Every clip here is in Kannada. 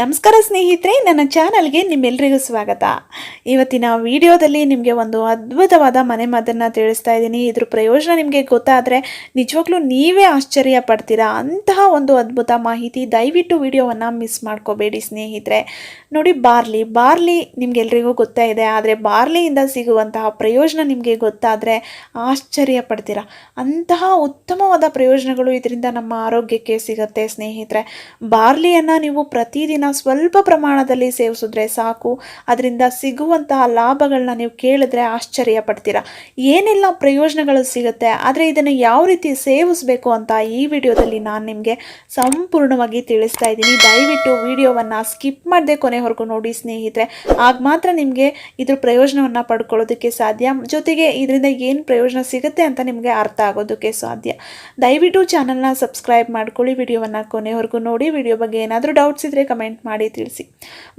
ನಮಸ್ಕಾರ ಸ್ನೇಹಿತರೆ, ನನ್ನ ಚಾನಲ್ಗೆ ನಿಮ್ಮೆಲ್ಲರಿಗೂ ಸ್ವಾಗತ. ಇವತ್ತಿನ ವಿಡಿಯೋದಲ್ಲಿ ನಿಮಗೆ ಒಂದು ಅದ್ಭುತವಾದ ಮನೆ ಮಾತನ್ನು ತಿಳಿಸ್ತಾ ಇದ್ದೀನಿ. ಇದ್ರ ಪ್ರಯೋಜನ ನಿಮಗೆ ಗೊತ್ತಾದರೆ ನಿಜವಾಗ್ಲೂ ನೀವೇ ಆಶ್ಚರ್ಯ ಪಡ್ತೀರಾ? ಅಂತಹ ಒಂದು ಅದ್ಭುತ ಮಾಹಿತಿ ದಯವಿಟ್ಟು ವಿಡಿಯೋವನ್ನು ಮಿಸ್ ಮಾಡ್ಕೋಬೇಡಿ ಸ್ನೇಹಿತರೆ. ನೋಡಿ, ಬಾರ್ಲಿ ಬಾರ್ಲಿ ನಿಮಗೆಲ್ಲರಿಗೂ ಗೊತ್ತಾ ಇದೆ. ಆದರೆ ಬಾರ್ಲಿಯಿಂದ ಸಿಗುವಂತಹ ಪ್ರಯೋಜನ ನಿಮಗೆ ಗೊತ್ತಾದರೆ ಆಶ್ಚರ್ಯ ಪಡ್ತೀರಾ? ಅಂತಹ ಉತ್ತಮವಾದ ಪ್ರಯೋಜನಗಳು ಇದರಿಂದ ನಮ್ಮ ಆರೋಗ್ಯಕ್ಕೆ ಸಿಗುತ್ತೆ ಸ್ನೇಹಿತರೆ. ಬಾರ್ಲಿಯನ್ನು ನೀವು ಪ್ರತಿದಿನ ಸ್ವಲ್ಪ ಪ್ರಮಾಣದಲ್ಲಿ ಸೇವಿಸಿದ್ರೆ ಸಾಕು. ಅದರಿಂದ ಸಿಗುವಂತಹ ಲಾಭಗಳನ್ನ ನೀವು ಕೇಳಿದ್ರೆ ಆಶ್ಚರ್ಯ ಪಡ್ತೀರಾ. ಏನೆಲ್ಲ ಪ್ರಯೋಜನಗಳು ಸಿಗುತ್ತೆ, ಆದರೆ ಇದನ್ನು ಯಾವ ರೀತಿ ಸೇವಿಸಬೇಕು ಅಂತ ಈ ವಿಡಿಯೋದಲ್ಲಿ ನಾನು ನಿಮಗೆ ಸಂಪೂರ್ಣವಾಗಿ ತಿಳಿಸ್ತಾ ಇದ್ದೀನಿ. ದಯವಿಟ್ಟು ವಿಡಿಯೋವನ್ನು ಸ್ಕಿಪ್ ಮಾಡದೆ ಕೊನೆವರೆಗೂ ನೋಡಿ ಸ್ನೇಹಿತರೆ. ಆಗ ಮಾತ್ರ ನಿಮಗೆ ಇದ್ರ ಪ್ರಯೋಜನವನ್ನು ಪಡ್ಕೊಳ್ಳೋದಕ್ಕೆ ಸಾಧ್ಯ. ಜೊತೆಗೆ ಇದರಿಂದ ಏನು ಪ್ರಯೋಜನ ಸಿಗುತ್ತೆ ಅಂತ ನಿಮಗೆ ಅರ್ಥ ಆಗೋದಕ್ಕೆ ಸಾಧ್ಯ. ದಯವಿಟ್ಟು ಚಾನಲ್ನ ಸಬ್ಸ್ಕ್ರೈಬ್ ಮಾಡ್ಕೊಳ್ಳಿ. ವಿಡಿಯೋವನ್ನು ಕೊನೆವರೆಗೂ ನೋಡಿ. ವಿಡಿಯೋ ಬಗ್ಗೆ ಏನಾದರೂ ಡೌಟ್ಸ್ ಇದ್ದರೆ ಕಮೆಂಟ್ ಮಾಡಿ ತಿಳಿಸಿ.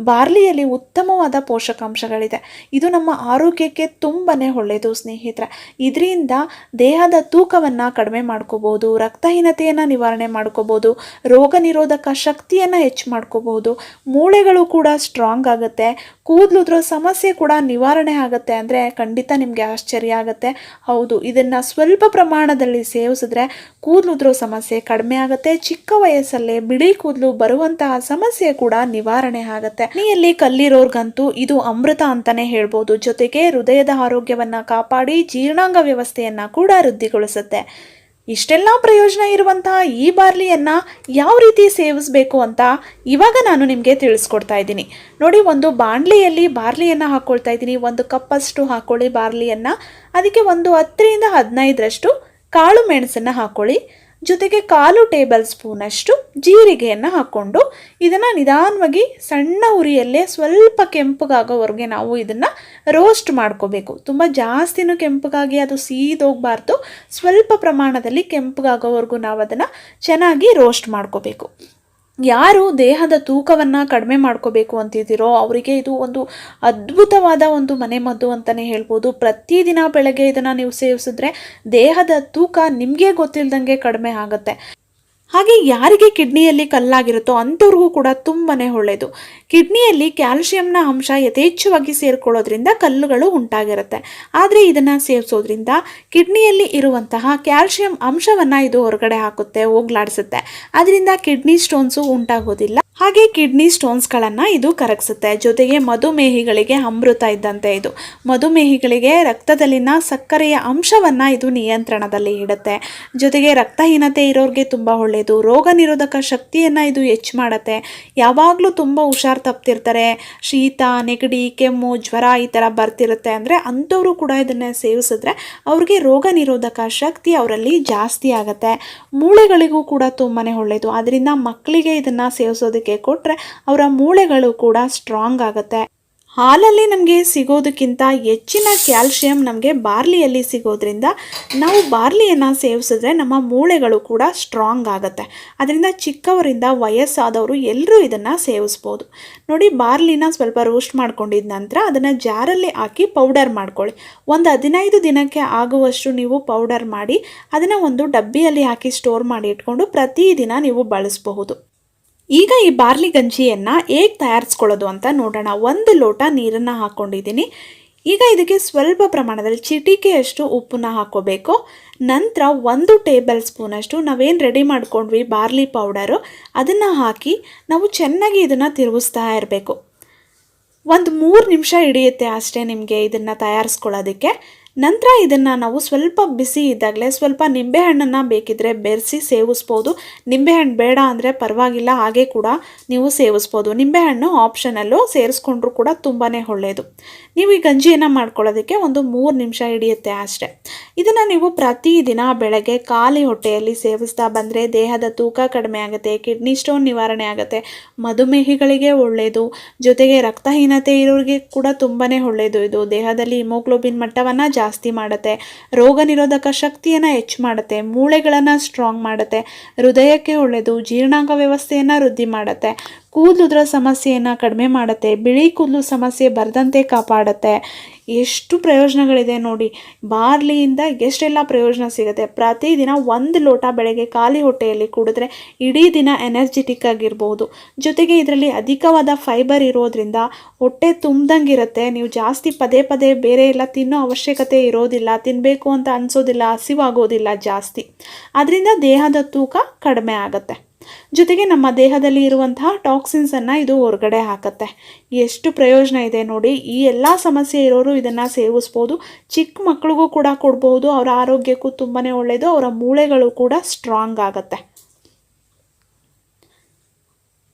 ಬಾರ್ಲಿಯಲ್ಲಿ ಉತ್ತಮವಾದ ಪೋಷಕಾಂಶಗಳಿದೆ. ಇದು ನಮ್ಮ ಆರೋಗ್ಯಕ್ಕೆ ತುಂಬಾ ಒಳ್ಳೆಯದು, ಸ್ನೇಹಿತರೆ. ಇದರಿಂದ ದೇಹದ ತೂಕವನ್ನು ಕಡಿಮೆ ಮಾಡ್ಕೋಬೋದು ರಕ್ತಹೀನತೆಯನ್ನು ನಿವಾರಣೆ ಮಾಡ್ಕೋಬೋದು ರೋಗ ನಿರೋಧಕ ಶಕ್ತಿಯನ್ನು ಹೆಚ್ಚು ಮಾಡ್ಕೋಬಹುದು. ಮೂಳೆಗಳು ಕೂಡ ಸ್ಟ್ರಾಂಗ್ ಆಗುತ್ತೆ. ಕೂದಲುದ್ರ ಸಮಸ್ಯೆ ಕೂಡ ನಿವಾರಣೆ ಆಗುತ್ತೆ ಅಂದರೆ ಖಂಡಿತ ನಿಮಗೆ ಆಶ್ಚರ್ಯ ಆಗುತ್ತೆ. ಹೌದು, ಇದನ್ನು ಸ್ವಲ್ಪ ಪ್ರಮಾಣದಲ್ಲಿ ಸೇವಿಸಿದ್ರೆ ಕೂದಲುದ್ರ ಸಮಸ್ಯೆ ಕಡಿಮೆ ಆಗುತ್ತೆ. ಚಿಕ್ಕ ವಯಸ್ಸಲ್ಲೇ ಬಿಳಿ ಕೂದಲು ಬರುವಂತಹ ಸಮಸ್ಯೆ ನಿವಾರಣೆ ಆಗುತ್ತೆ. ನೀಯಲ್ಲಿ ಕಲ್ಲಿರೋರ್ಗಂತೂ ಇದು ಅಮೃತ ಅಂತಾನೆ ಹೇಳ್ಬೋದು. ಜೊತೆಗೆ ಹೃದಯದ ಆರೋಗ್ಯವನ್ನ ಕಾಪಾಡಿ ಜೀರ್ಣಾಂಗ ವ್ಯವಸ್ಥೆಯನ್ನ ಕೂಡ ವೃದ್ಧಿಗೊಳಿಸುತ್ತೆ. ಇಷ್ಟೆಲ್ಲ ಪ್ರಯೋಜನ ಇರುವಂತಹ ಈ ಬಾರ್ಲಿಯನ್ನ ಯಾವ ರೀತಿ ಸೇವಿಸಬೇಕು ಅಂತ ಇವಾಗ ನಾನು ನಿಮಗೆ ತಿಳಿಸ್ಕೊಡ್ತಾ ಇದ್ದೀನಿ. ನೋಡಿ, ಒಂದು ಬಾಣಲಿಯಲ್ಲಿ ಬಾರ್ಲಿಯನ್ನು ಹಾಕ್ಕೊಳ್ತಾ ಇದ್ದೀನಿ. ಒಂದು ಕಪ್ಪಷ್ಟು ಹಾಕೊಳ್ಳಿ ಬಾರ್ಲಿಯನ್ನು. ಅದಕ್ಕೆ ಒಂದು ಹತ್ತರಿಂದ ಹದಿನೈದರಷ್ಟು ಕಾಳು ಮೆಣಸನ್ನು ಹಾಕ್ಕೊಳ್ಳಿ ಜೊತೆಗೆ ಕಾಲು ಟೇಬಲ್ ಸ್ಪೂನಷ್ಟು ಜೀರಿಗೆಯನ್ನು ಹಾಕ್ಕೊಂಡು ಇದನ್ನು ನಿಧಾನವಾಗಿ ಸಣ್ಣ ಉರಿಯಲ್ಲೇ ಸ್ವಲ್ಪ ಕೆಂಪಗಾಗೋವರೆಗೆ ನಾವು ಇದನ್ನು ರೋಸ್ಟ್ ಮಾಡ್ಕೋಬೇಕು. ತುಂಬ ಜಾಸ್ತಿನೂ ಕೆಂಪಗಾಗಿ ಅದು ಸೀದೋಗಬಾರ್ದು. ಸ್ವಲ್ಪ ಪ್ರಮಾಣದಲ್ಲಿ ಕೆಂಪಗಾಗೋವರೆಗೂ ನಾವು ಅದನ್ನು ಚೆನ್ನಾಗಿ ರೋಸ್ಟ್ ಮಾಡ್ಕೋಬೇಕು. ಯಾರು ದೇಹದ ತೂಕವನ್ನು ಕಡಿಮೆ ಮಾಡ್ಕೋಬೇಕು ಅಂತಿದ್ದೀರೋ ಅವರಿಗೆ ಇದು ಒಂದು ಅದ್ಭುತವಾದ ಒಂದು ಮನೆಮದ್ದು ಅಂತಲೇ ಹೇಳ್ಬೋದು. ಪ್ರತಿದಿನ ಬೆಳಗ್ಗೆ ಇದನ್ನು ನೀವು ಸೇವಿಸಿದ್ರೆ ದೇಹದ ತೂಕ ನಿಮಗೆ ಗೊತ್ತಿಲ್ಲದಂಗೆ ಕಡಿಮೆ ಆಗುತ್ತೆ. ಹಾಗೆ ಯಾರಿಗೆ ಕಿಡ್ನಿಯಲ್ಲಿ ಕಲ್ಲಾಗಿರುತ್ತೋ ಅಂಥವ್ರಿಗೂ ಕೂಡ ತುಂಬಾ ಒಳ್ಳೆಯದು ಕಿಡ್ನಿಯಲ್ಲಿ ಕ್ಯಾಲ್ಶಿಯಂನ ಅಂಶ ಯಥೇಚ್ಛವಾಗಿ ಸೇರಿಕೊಳ್ಳೋದ್ರಿಂದ ಕಲ್ಲುಗಳು ಉಂಟಾಗಿರುತ್ತೆ. ಆದರೆ ಇದನ್ನು ಸೇವಿಸೋದ್ರಿಂದ ಕಿಡ್ನಿಯಲ್ಲಿ ಇರುವಂತಹ ಕ್ಯಾಲ್ಶಿಯಂ ಅಂಶವನ್ನು ಇದು ಹೊರಗಡೆ ಹಾಕುತ್ತೆ, ಹೋಗ್ಲಾಡಿಸುತ್ತೆ. ಅದರಿಂದ ಕಿಡ್ನಿ ಸ್ಟೋನ್ಸು ಉಂಟಾಗೋದಿಲ್ಲ. ಹಾಗೆ ಕಿಡ್ನಿ ಸ್ಟೋನ್ಸ್ಗಳನ್ನು ಇದು ಕರಗಿಸುತ್ತೆ. ಜೊತೆಗೆ ಮಧುಮೇಹಿಗಳಿಗೆ ಅಮೃತ ಇದ್ದಂತೆ ಇದು. ಮಧುಮೇಹಿಗಳಿಗೆ ರಕ್ತದಲ್ಲಿನ ಸಕ್ಕರೆಯ ಅಂಶವನ್ನು ಇದು ನಿಯಂತ್ರಣದಲ್ಲಿ ಇಡುತ್ತೆ. ಜೊತೆಗೆ ರಕ್ತಹೀನತೆ ಇರೋರಿಗೆ ತುಂಬ ಒಳ್ಳೆಯದು ರೋಗ ನಿರೋಧಕ ಶಕ್ತಿಯನ್ನು ಇದು ಹೆಚ್ಚು ಮಾಡುತ್ತೆ. ಯಾವಾಗಲೂ ತುಂಬ ಹುಷಾರು ತಪ್ತಿರ್ತಾರೆ. ಶೀತ, ನೆಗಡಿ, ಕೆಮ್ಮು, ಜ್ವರ ಈ ಥರ ಬರ್ತಿರುತ್ತೆ ಅಂದರೆ ಅಂಥವರು ಕೂಡ ಇದನ್ನು ಸೇವಿಸಿದ್ರೆ ಅವ್ರಿಗೆ ರೋಗ ನಿರೋಧಕ ಶಕ್ತಿ ಅವರಲ್ಲಿ ಜಾಸ್ತಿ ಆಗುತ್ತೆ. ಮೂಳೆಗಳಿಗೂ ಕೂಡ ತುಂಬಾ ಒಳ್ಳೆಯದು ಅದರಿಂದ ಮಕ್ಕಳಿಗೆ ಇದನ್ನು ಸೇವಿಸೋದಕ್ಕೆ ಕೊಟ್ಟರೆ ಅವರ ಮೂಳೆಗಳು ಕೂಡ ಸ್ಟ್ರಾಂಗ್ ಆಗುತ್ತೆ. ಹಾಲಲ್ಲಿ ನಮಗೆ ಸಿಗೋದಕ್ಕಿಂತ ಹೆಚ್ಚಿನ ಕ್ಯಾಲ್ಶಿಯಂ ನಮಗೆ ಬಾರ್ಲಿಯಲ್ಲಿ ಸಿಗೋದ್ರಿಂದ ನಾವು ಬಾರ್ಲಿಯನ್ನು ಸೇವಿಸಿದ್ರೆ ನಮ್ಮ ಮೂಳೆಗಳು ಕೂಡ ಸ್ಟ್ರಾಂಗ್ ಆಗುತ್ತೆ. ಅದರಿಂದ ಚಿಕ್ಕವರಿಂದ ವಯಸ್ಸಾದವರು ಎಲ್ಲರೂ ಇದನ್ನು ಸೇವಿಸ್ಬೋದು. ನೋಡಿ ಬಾರ್ಲಿನ ಸ್ವಲ್ಪ ರೋಸ್ಟ್ ಮಾಡ್ಕೊಂಡಿದ ನಂತರ ಅದನ್ನು ಜಾರಲ್ಲಿ ಹಾಕಿ ಪೌಡರ್ ಮಾಡ್ಕೊಳ್ಳಿ. ಒಂದು ಹದಿನೈದು ದಿನಕ್ಕೆ ಆಗುವಷ್ಟು ನೀವು ಪೌಡರ್ ಮಾಡಿ ಅದನ್ನು ಒಂದು ಡಬ್ಬಿಯಲ್ಲಿ ಹಾಕಿ ಸ್ಟೋರ್ ಮಾಡಿ ಇಟ್ಕೊಂಡು ಪ್ರತಿದಿನ ನೀವು ಬಳಸಬಹುದು. ಈಗ ಈ ಬಾರ್ಲಿ ಗಂಜಿಯನ್ನು ಹೇಗೆ ತಯಾರಿಸ್ಕೊಳ್ಳೋದು ಅಂತ ನೋಡೋಣ. ಒಂದು ಲೋಟ ನೀರನ್ನು ಹಾಕ್ಕೊಂಡಿದ್ದೀನಿ ಈಗ ಇದಕ್ಕೆ ಸ್ವಲ್ಪ ಪ್ರಮಾಣದಲ್ಲಿ ಚಿಟಿಕೆಯಷ್ಟು ಉಪ್ಪನ್ನ ಹಾಕೋಬೇಕು. ನಂತರ ಒಂದು ಟೇಬಲ್ ಸ್ಪೂನಷ್ಟು ನಾವೇನು ರೆಡಿ ಮಾಡ್ಕೊಂಡ್ವಿ ಬಾರ್ಲಿ ಪೌಡರು, ಅದನ್ನು ಹಾಕಿ ನಾವು ಚೆನ್ನಾಗಿ ಇದನ್ನು ತಿರುಗಿಸ್ತಾ ಇರಬೇಕು. ಒಂದು ಮೂರು ನಿಮಿಷ ಹಿಡಿಯುತ್ತೆ ಅಷ್ಟೇ ನಿಮಗೆ ಇದನ್ನು ತಯಾರಿಸ್ಕೊಳ್ಳೋದಕ್ಕೆ. ನಂತರ ಇದನ್ನು ನಾವು ಸ್ವಲ್ಪ ಬಿಸಿ ಇದ್ದಾಗಲೇ ಸ್ವಲ್ಪ ನಿಂಬೆಹಣ್ಣನ್ನು ಬೇಕಿದ್ದರೆ ಬೆರೆಸಿ ಸೇವಿಸ್ಬೋದು. ನಿಂಬೆಹಣ್ಣು ಬೇಡ ಅಂದರೆ ಪರವಾಗಿಲ್ಲ, ಹಾಗೆ ಕೂಡ ನೀವು ಸೇವಿಸ್ಬೋದು. ನಿಂಬೆಹಣ್ಣು ಆಪ್ಷನಲ್ಲೂ ಸೇರಿಸ್ಕೊಂಡ್ರೂ ಕೂಡ ತುಂಬಾ ಒಳ್ಳೆಯದು ನೀವು ಈ ಗಂಜಿಯನ್ನು ಮಾಡ್ಕೊಳ್ಳೋದಕ್ಕೆ ಒಂದು ಮೂರು ನಿಮಿಷ ಹಿಡಿಯುತ್ತೆ ಅಷ್ಟೇ. ಇದನ್ನು ನೀವು ಪ್ರತಿದಿನ ಬೆಳಗ್ಗೆ ಖಾಲಿ ಹೊಟ್ಟೆಯಲ್ಲಿ ಸೇವಿಸ್ತಾ ಬಂದರೆ ದೇಹದ ತೂಕ ಕಡಿಮೆ ಆಗುತ್ತೆ, ಕಿಡ್ನಿ ಸ್ಟೋನ್ ನಿವಾರಣೆ ಆಗುತ್ತೆ, ಮಧುಮೇಹಿಗಳಿಗೆ ಒಳ್ಳೆಯದು ಜೊತೆಗೆ ರಕ್ತಹೀನತೆ ಇರೋರಿಗೆ ಕೂಡ ತುಂಬಾ ಒಳ್ಳೆಯದು ಇದು ದೇಹದಲ್ಲಿ ಹಿಮೋಗ್ಲೋಬಿನ್ ಮಟ್ಟವನ್ನು ಮಾಡುತ್ತೆ. ರೋಗ ನಿರೋಧಕ ಶಕ್ತಿಯನ್ನು ಹೆಚ್ಚು ಮಾಡುತ್ತೆ. ಮೂಳೆಗಳನ್ನು ಸ್ಟ್ರಾಂಗ್ ಮಾಡುತ್ತೆ. ಹೃದಯಕ್ಕೆ ಒಳ್ಳೆಯದು ಜೀರ್ಣಾಂಗ ವ್ಯವಸ್ಥೆಯನ್ನು ವೃದ್ಧಿ ಮಾಡುತ್ತೆ. ಕೂದಲುದ್ರ ಸಮಸ್ಯೆಯನ್ನು ಕಡಿಮೆ ಮಾಡುತ್ತೆ. ಬಿಳಿ ಕೂದಲು ಸಮಸ್ಯೆ ಬರದಂತೆ ಕಾಪಾಡುತ್ತೆ. ಎಷ್ಟು ಪ್ರಯೋಜನಗಳಿದೆ ನೋಡಿ. ಬಾರ್ಲಿಯಿಂದ ಎಷ್ಟೆಲ್ಲ ಪ್ರಯೋಜನ ಸಿಗುತ್ತೆ? ಪ್ರತಿದಿನ ಒಂದು ಲೋಟ ಬೆಳಗ್ಗೆ ಖಾಲಿ ಹೊಟ್ಟೆಯಲ್ಲಿ ಕುಡಿದ್ರೆ ಇಡೀ ದಿನ ಎನರ್ಜೆಟಿಕ್ ಆಗಿರ್ಬೋದು. ಜೊತೆಗೆ ಇದರಲ್ಲಿ ಅಧಿಕವಾದ ಫೈಬರ್ ಇರೋದ್ರಿಂದ ಹೊಟ್ಟೆ ತುಂಬ್ದಂಗಿರುತ್ತೆ. ನೀವು ಜಾಸ್ತಿ ಪದೇ ಪದೇ ಬೇರೆ ಎಲ್ಲ ತಿನ್ನೋ ಅವಶ್ಯಕತೆ ಇರೋದಿಲ್ಲ. ತಿನ್ನಬೇಕು ಅಂತ ಅನಿಸೋದಿಲ್ಲ, ಹಸಿವಾಗೋದಿಲ್ಲ ಜಾಸ್ತಿ. ಅದರಿಂದ ದೇಹದ ತೂಕ ಕಡಿಮೆ ಆಗುತ್ತೆ. ಜೊತೆಗೆ ನಮ್ಮ ದೇಹದಲ್ಲಿ ಇರುವಂತಹ ಟಾಕ್ಸಿನ್ಸನ್ನು ಇದು ಹೊರಗಡೆ ಹಾಕತ್ತೆ. ಎಷ್ಟು ಪ್ರಯೋಜನ ಇದೆ ನೋಡಿ, ಈ ಎಲ್ಲ ಸಮಸ್ಯೆ ಇರೋರು ಇದನ್ನು ಸೇವಿಸ್ಬೋದು. ಚಿಕ್ಕ ಮಕ್ಕಳಿಗೂ ಕೂಡ ಕೊಡ್ಬೋದು, ಅವರ ಆರೋಗ್ಯಕ್ಕೂ ತುಂಬಾ ಒಳ್ಳೆಯದು ಅವರ ಮೂಳೆಗಳು ಕೂಡ ಸ್ಟ್ರಾಂಗ್ ಆಗುತ್ತೆ.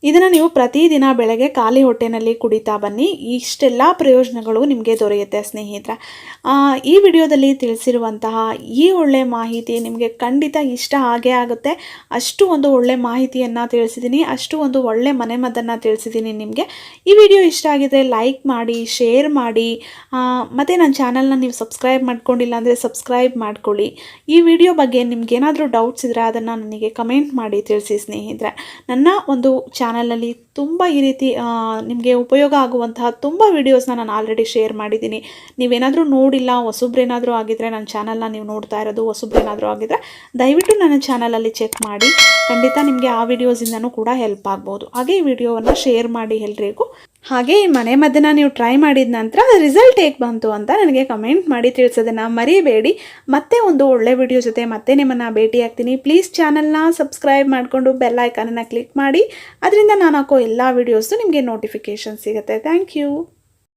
ಇದನ್ನು ನೀವು ಪ್ರತಿದಿನ ಬೆಳಗ್ಗೆ ಖಾಲಿ ಹೊಟ್ಟೆನಲ್ಲಿ ಕುಡಿತಾ ಬನ್ನಿ. ಇಷ್ಟೆಲ್ಲ ಪ್ರಯೋಜನಗಳು ನಿಮಗೆ ದೊರೆಯುತ್ತೆ ಸ್ನೇಹಿತರೆ. ಈ ವಿಡಿಯೋದಲ್ಲಿ ತಿಳಿಸಿರುವಂತಹ ಈ ಒಳ್ಳೆ ಮಾಹಿತಿ ನಿಮಗೆ ಖಂಡಿತ ಇಷ್ಟ ಆಗೇ ಆಗುತ್ತೆ. ಅಷ್ಟು ಒಂದು ಒಳ್ಳೆ ಮಾಹಿತಿಯನ್ನು ತಿಳಿಸಿದ್ದೀನಿ ಅಷ್ಟು ಒಂದು ಒಳ್ಳೆ ಮನೆಮದ್ದನ್ನು ತಿಳಿಸಿದ್ದೀನಿ ನಿಮಗೆ. ಈ ವಿಡಿಯೋ ಇಷ್ಟ ಆಗಿದ್ರೆ ಲೈಕ್ ಮಾಡಿ, ಶೇರ್ ಮಾಡಿ. ಮತ್ತು ನನ್ನ ಚಾನಲ್ನ ನೀವು ಸಬ್ಸ್ಕ್ರೈಬ್ ಮಾಡ್ಕೊಂಡಿಲ್ಲ ಅಂದರೆ ಸಬ್ಸ್ಕ್ರೈಬ್ ಮಾಡ್ಕೊಳ್ಳಿ. ಈ ವಿಡಿಯೋ ಬಗ್ಗೆ ನಿಮ್ಗೇನಾದರೂ ಡೌಟ್ಸ್ ಇದ್ದರೆ ಅದನ್ನು ನನಗೆ ಕಮೆಂಟ್ ಮಾಡಿ ತಿಳಿಸಿ ಸ್ನೇಹಿತರೆ. ನನ್ನ ಒಂದು ಚಾನಲಲ್ಲಿ ತುಂಬ ಈ ರೀತಿ ನಿಮಗೆ ಉಪಯೋಗ ಆಗುವಂತಹ ತುಂಬ ವೀಡಿಯೋಸ್ನ ನಾನು ಆಲ್ರೆಡಿ ಶೇರ್ ಮಾಡಿದ್ದೀನಿ. ನೀವೇನಾದರೂ ನೋಡಿಲ್ಲ, ಹೊಸಬ್ರೇನಾದರೂ ಆಗಿದ್ದರೆ ನನ್ನ ಚಾನಲ್ನ ನೀವು ನೋಡ್ತಾ ಇರೋದು, ಹೊಸಬ್ರೇನಾದರೂ ಆಗಿದ್ದರೆ ದಯವಿಟ್ಟು ನನ್ನ ಚಾನಲಲ್ಲಿ ಚೆಕ್ ಮಾಡಿ. ಖಂಡಿತ ನಿಮಗೆ ಆ ವಿಡಿಯೋಸಿಂದನೂ ಕೂಡ ಹೆಲ್ಪ್ ಆಗ್ಬೋದು. ಹಾಗೆ ಈ ವಿಡಿಯೋವನ್ನು ಶೇರ್ ಮಾಡಿ ಎಲ್ರಿಗೂ. ಹಾಗೆ ಈ ಮನೆ ಮದ್ದನ್ನ ನೀವು ಟ್ರೈ ಮಾಡಿದ ನಂತರ ರಿಸಲ್ಟ್ ಹೇಗೆ ಬಂತು ಅಂತ ನನಗೆ ಕಮೆಂಟ್ ಮಾಡಿ ತಿಳಿಸೋದನ್ನು ಮರಿಬೇಡಿ. ಮತ್ತೆ ಒಂದು ಒಳ್ಳೆ ವಿಡಿಯೋ ಜೊತೆ ಮತ್ತೆ ನಿಮ್ಮನ್ನು ಭೇಟಿ ಆಗ್ತೀನಿ ಪ್ಲೀಸ್ ಚಾನಲ್ನ ಸಬ್ಸ್ಕ್ರೈಬ್ ಮಾಡಿಕೊಂಡು ಬೆಲ್ ಐಕಾನನ್ನು ಕ್ಲಿಕ್ ಮಾಡಿ. ಅದರಿಂದ ನಾನು ಹಾಕೋ ಎಲ್ಲ ವೀಡಿಯೋಸು ನಿಮಗೆ ನೋಟಿಫಿಕೇಷನ್ ಸಿಗುತ್ತೆ. Thank you